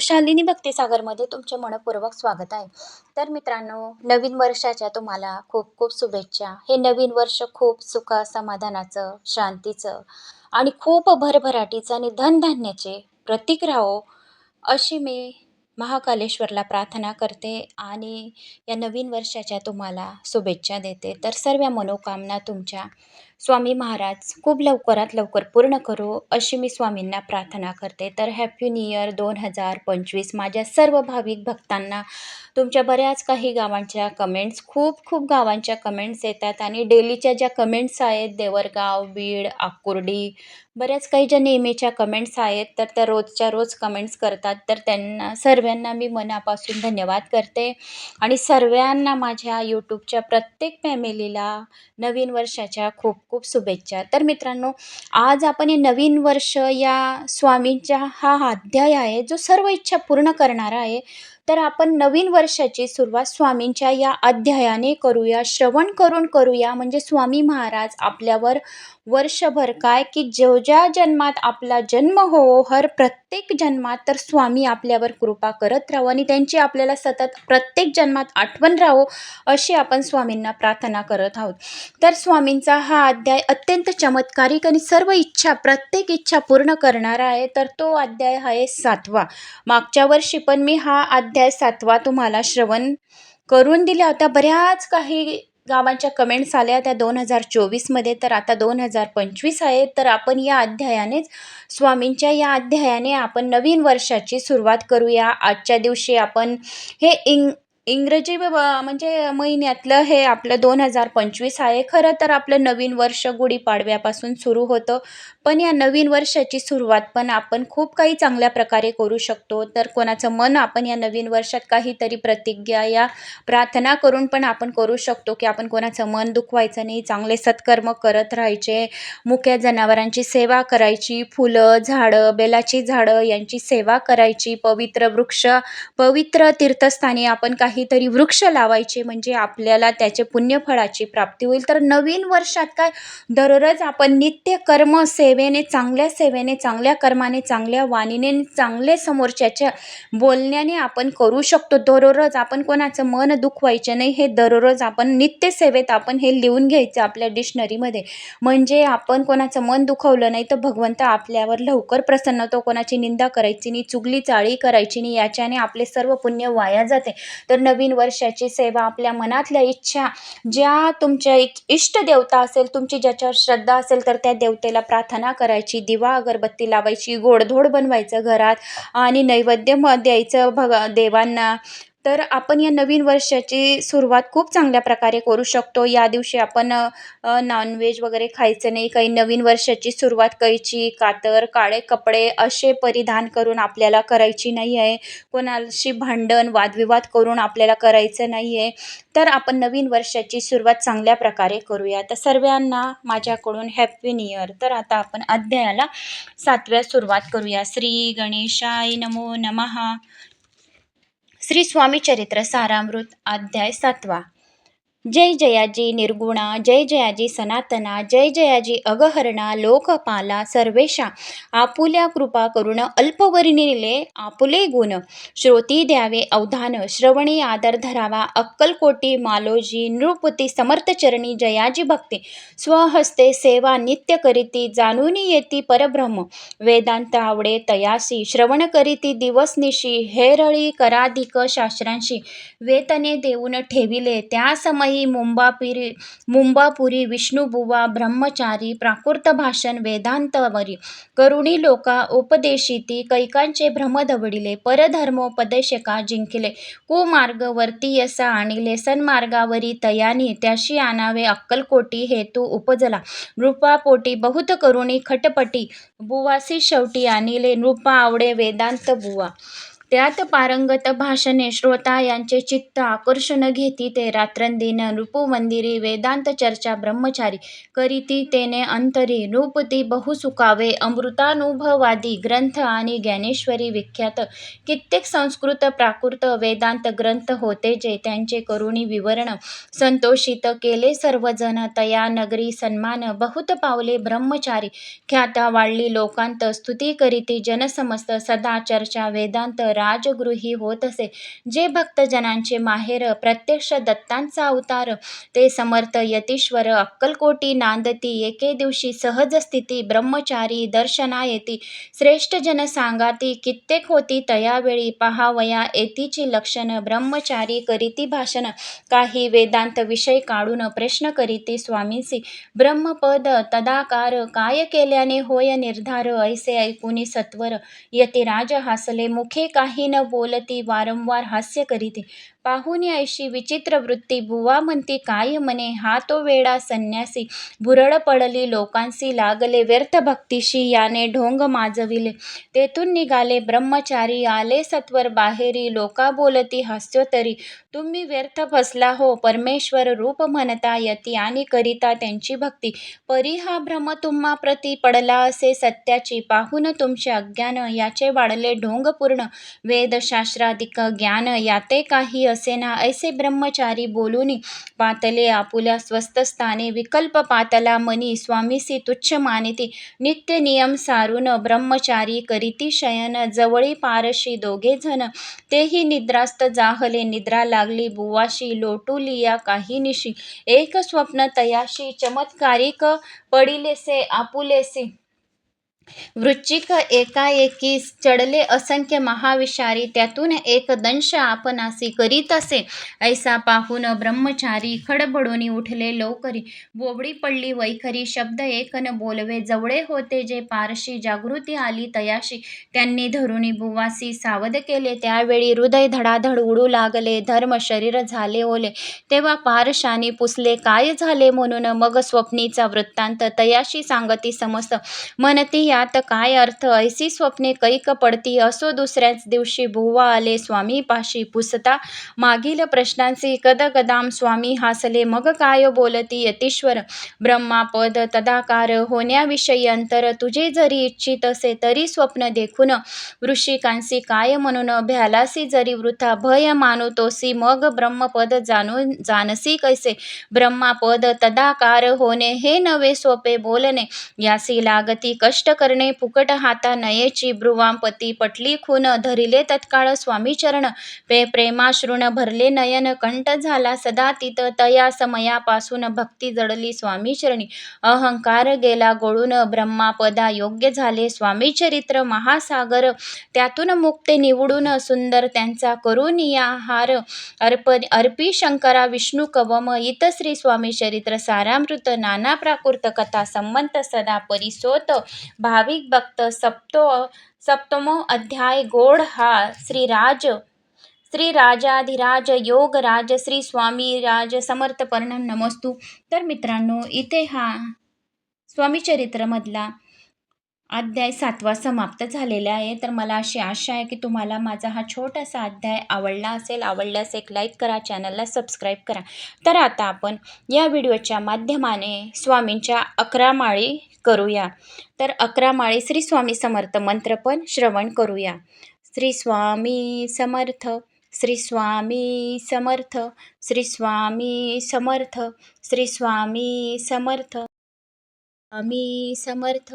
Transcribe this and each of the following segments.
शालिनी भक्तिसागरमध्ये तुमचे मनपूर्वक स्वागत आहे. तर मित्रांनो नवीन वर्षाच्या तुम्हाला खूप खूप शुभेच्छा. हे नवीन वर्ष खूप सुख समाधानाचं शांतीचं आणि खूप भरभराटीचं आणि धनधान्याचे प्रतीक राहो अशी मी महाकालेश्वरला प्रार्थना करते आणि या नवीन वर्षाच्या तुम्हाला शुभेच्छा देते. तर सर्व मनोकामना तुमच्या स्वामी महाराज खूप लवकरात लवकर पूर्ण करो अशी मी स्वामींना प्रार्थना करते. तर हॅपी न्यू इयर दोन हजार पंचवीस. माझ्या सर्व भाविक भक्तांना तुमच्या बऱ्याच काही गावांच्या कमेंट्स खूप खूप गावांच्या कमेंट्स येतात आणि डेलीच्या ज्या कमेंट्स आहेत देवरगाव बीड आकुर्डी बऱ्याच काही ज्या नेहमीच्या कमेंट्स आहेत तर त्या रोजच्या रोज कमेंट्स करतात. तर त्यांना सर्वांना मी मनापासून धन्यवाद करते. आणि सर्वांना माझ्या यूट्यूबच्या प्रत्येक फॅमिलीला नवीन वर्षाच्या खूप खूप शुभेच्छा. तर मित्रांनो आज आपण हे नवीन वर्ष या स्वामींच्या हा अध्याय आहे जो सर्व इच्छा पूर्ण करणारा आहे. तर आपण नवीन वर्षाची सुरुवात स्वामींच्या या अध्यायाने करूया. श्रवण करून करूया. म्हणजे स्वामी महाराज आपल्यावर वर्षभर काय की जो ज्या जन्मात आपला जन्म हो हर प्रत्येक जन्मात तर स्वामी आपल्यावर कृपा करत राहू आणि त्यांची आपल्याला सतत प्रत्येक जन्मात आठवण राहो अशी आपण स्वामींना प्रार्थना करत आहोत. तर स्वामींचा हा अध्याय अत्यंत चमत्कारिक आणि सर्व इच्छा प्रत्येक इच्छा पूर्ण करणारा आहे. तर तो अध्याय आहे सातवा. मागच्या वर्षी पण मी हा अध्याय सातवा तुम्हाला श्रवण करून दिल्या होत्या. बऱ्याच काही गावांच्या कमेंट्स आल्या त्या दोन हजार चोवीसमध्ये तर आता दोन हजार पंचवीस आहे. तर आपण या अध्यायानेच स्वामींच्या या अध्यायाने आपण नवीन वर्षाची सुरुवात करूया. आजच्या दिवशी आपण हे इंग इंग्रजी ब म्हणजे महिन्यातलं हे आपलं दोन हजार पंचवीस आहे. खरं तर आपलं नवीन वर्ष गुढीपाडव्यापासून सुरू होतं. पण या नवीन वर्षाची सुरुवात पण आपण खूप काही चांगल्या प्रकारे करू शकतो. तर कोणाचं मन आपण या नवीन वर्षात काहीतरी प्रतिज्ञा या प्रार्थना करून पण आपण करू शकतो की आपण कोणाचं मन दुखवायचं नाही चांगले सत्कर्म करत राहायचे मुक्या जनावरांची सेवा करायची फुलं झाडं बेलाची झाडं यांची सेवा करायची पवित्र वृक्ष पवित्र तीर्थस्थानी आपण काही काहीतरी वृक्ष लावायचे म्हणजे आपल्याला त्याचे पुण्यफळाची प्राप्ती होईल. तर नवीन वर्षात काय? दररोज आपण नित्य कर्म सेवेने चांगल्या सेवेने चांगल्या कर्माने चांगल्या वाणीने चांगले समोरच्याच्या बोलण्याने आपण करू शकतो. दररोज आपण कोणाचं मन दुखवायचं नाही हे दररोज आपण नित्य सेवेत आपण हे लिहून घ्यायचं आपल्या डिक्शनरीमध्ये. म्हणजे आपण कोणाचं मन दुखवलं नाही तर भगवंत आपल्यावर लवकर प्रसन्न होतो. कोणाची निंदा करायची नाही चुगली चाळी करायची नाही याच्याने आपले सर्व पुण्य वाया जाते. तर नवीन वर्षाची सेवा आपल्या मनातल्या इच्छा ज्या तुमच्या इष्ट देवता असेल तुमची ज्याच्यावर श्रद्धा असेल तर त्या देवतेला प्रार्थना करायची दिवा अगरबत्ती लावायची गोडधोड बनवायचं घरात आणि नैवेद्य म द्यायचं भग देवांना. तर आपण या नवीन वर्षाची सुरुवात खूप चांगल्या प्रकारे करू शकतो. या दिवशी आपण नॉनव्हेज वगैरे खायचं नाही. काही नवीन वर्षाची सुरुवात कैची कातर काळे कपडे असे परिधान करून आपल्याला करायची नाही आहे कोणाशी भांडण वादविवाद करून आपल्याला करायचं नाही आहे तर आपण नवीन वर्षाची सुरुवात चांगल्या प्रकारे करूया. तर सर्वांना माझ्याकडून हॅपी न्यू इयर तर आता आपण अध्यायाला सातव्या सुरुवात करूया. श्री गणेशाय नमो नमहा श्री स्वामी चरित्र सारामृत अध्याय सातवा. जय जयाजी निर्गुणा जय जयाजी सनातना जय जयाजी अगहरणा लोकपाला सर्वेशा. आपुल्या कृपा करुण अल्पवर्णिले आपुले गुण. श्रोती द्यावे अवधान श्रवणी आदर धरावा. अक्कलकोटी मालोजी नृपती समर्थचरणी जयाजी भक्ती. स्वहस्ते सेवा नित्य करीती जाणून येती परब्रह्म. वेदांत आवडे तयासी श्रवण करीती दिवसनिशी हेरळी कराधिक शास्त्रांशी. वेतने देऊन ठेविले त्या समय मुंबापुरी मुंबापुरी विष्णुबुवा ब्रह्मचारी प्राकृत भाषण वेदांतवरी करुणी लोका उपदेशिती कैकांचे भ्रम दवडिले परधर्मोपदेशका जिंकले. कुमार्ग यसा आणिले सन्मार्गावरी तयानी त्याशी आणावे अक्कलकोटी हेतू उपजला. नृपापोटी बहुत करुणी खटपटी बुवासी शेवटी आणिले नृपा आवडे वेदांत बुवा. त्यात पारंगत भाषणे श्रोता यांचे चित्त आकर्षण घेती ते रात्रंदिन नृपुमंदिरी वेदांत चर्चा ब्रह्मचारी करीती तेने अंतरी नृपती बहुसुकावे अमृतानुभवादी ग्रंथ आणि ज्ञानेश्वरी विख्यात. कित्येक संस्कृत प्राकृत वेदांत ग्रंथ होते जे त्यांचे करुणी विवरण संतोषित केले. सर्वजण तया नगरी सन्मान बहुत पावले. ब्रह्मचारी ख्याता वाढली लोकांत स्तुती करीती जनसमस्त सदा चर्चा वेदांत राजगृही होत असे. जे भक्तजनांचे माहेर प्रत्यक्ष दत्तांचा अवतार ते समर्थ यतीश्वर अक्कलकोटी नांदती एके दिवशी सहज स्थिती ब्रह्मचारी दर्शना येती श्रेष्ठ जन सांगाती कित्येक होती तयावेळी पहावया येतीची लक्षण ब्रह्मचारी करीती भाषण काही वेदांत विषय काढून प्रश्न करीती स्वामींसी. ब्रह्मपद तदाकार काय केल्याने होय निर्धार ऐसे ऐकुनी सत्वर यतिराज हासले मुखे काही न बोलते वारंवार हास्य करीते पाहुनी ऐशी विचित्र वृत्ती. भुवा म्हणती काय म्हणे? हा तो वेडा संन्यासी. भुरळ पडली लोकांसी लागले व्यर्थ भक्तीशी याने ढोंग माजविले. तेथून निघाले ब्रह्मचारी आले सत्वर बाहेरी. लोका बोलती हास्योतरी तुम्ही व्यर्थ फसला हो. परमेश्वर रूप म्हणता यती आणि करिता त्यांची भक्ती. परी हा भ्रम तुम्हा प्रती पडला असे सत्याची. पाहून तुमचे अज्ञान याचे वाढले ढोंग पूर्ण. वेदशास्त्राधिक ज्ञान याते काही असेना ऐसे ब्रह्मचारी बोलूनी पातले आपुल्या स्वस्थस्थाने विकल्प पातला मनी स्वामीसी तुच्छ मानिती नित्य नियम सारून ब्रह्मचारी करीती शयन जवळी पारशी दोघे जण तेही निद्रास्त जाहले निद्रा लागली बुवाशी लोटुलिया काही निशी एक स्वप्न तयाशी चमत्कारिक पडिलेसे आपुलेसे वृश्चिक एकाएकीस चढले असंख्य महाविषारी त्यातून एक दंश आपणासी करीत असे. ऐसा पाहून ब्रह्मचारी खडबडून उठले लवकरी बोबडी पडली वैखरी शब्द एक न बोलवे. जवळे होते जे पारशी जागृती आली तयाशी. त्यांनी धरुणी बुवासी सावध केले. त्यावेळी हृदय धडाधड उडू लागले. धर्म शरीर झाले ओले. तेव्हा पारशानी पुसले काय झाले? म्हणून मग स्वप्नीचा वृत्तांत तयाशी सांगती समस्त. म्हणती यात काय अर्थ? ऐसी स्वप्ने कैक पडती असो दुसऱ्याच दिवशी भुवा आले स्वामी पाशी पुसता. मागील प्रश्नांची कदकदाम स्वामी हासले मग काय बोलती यतीश्वर? ब्रह्मापद तदाकार होण्याविषयी अंतर तुझे जरी इच्छित असे तरी स्वप्न देखून. ऋषिकांसी काय म्हणून? भ्यालासी जरी वृथा भय मानुतोसी मग ब्रह्मपद जाणून जानसी कैसे? ब्रह्मापद तदाकार होणे हे नवे सोपे बोलणे. यासी लागती कष्ट करणे फुकट हाता नयेची ब्रुवांपती पटली खून धरिले तत्काळ स्वामीचरण. पे प्रेमाश्रुण भरले नयन कंठ झाला सदा तित तया समयापासून भक्ती जडली स्वामीचरणी. अहंकार गेला गोळून ब्रह्मापदा योग्य झाले स्वामीचरित्र महासागर. त्यातून मुक्ते निवडून सुंदर त्यांचा करून या हार. अर्प अर्पी शंकरा विष्णू कवम इत श्री स्वामी चरित्र सारामृत नाना प्राकृत कथा संमंत सदा परिसोत भाविक भक्त सप्तो सप्तमो अध्याय गोड हा श्रीराज श्री राजाधिराज योगराज श्री स्वामी राज समर्थ परिणाम नमस्तू. तर मित्रांनो इथे हा स्वामीचरित्रमधला अध्याय सातवा समाप्त झालेला आहे. तर मला अशी आशा आहे की तुम्हाला माझा हा छोटासा अध्याय आवडला असेल आवडल्यास एक लाईक करा चॅनलला सबस्क्राईब करा. तर आता आपण या व्हिडिओच्या माध्यमाने स्वामींच्या अकरा माळी करूया. तर अकरा माळी श्री स्वामी समर्थ मंत्र पण श्रवण करूया. श्री स्वामी समर्थ श्री स्वामी समर्थ श्री स्वामी समर्थ श्री स्वामी समर्थ स्वामी समर्थ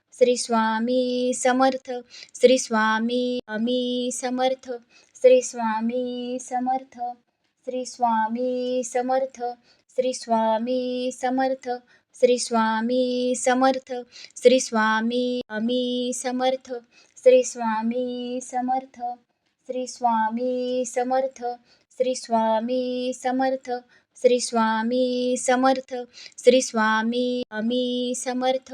श्री स्वामी समर्थ श्री स्वामी स्वामी समर्थ श्री स्वामी समर्थ श्री स्वामी समर्थ श्री स्वामी समर्थ श्री स्वामी समर्थ श्री स्वामी स्वामी समर्थ श्री स्वामी समर्थ श्री स्वामी समर्थ श्री स्वामी समर्थ श्री स्वामी समर्थ श्री स्वामी स्वामी समर्थ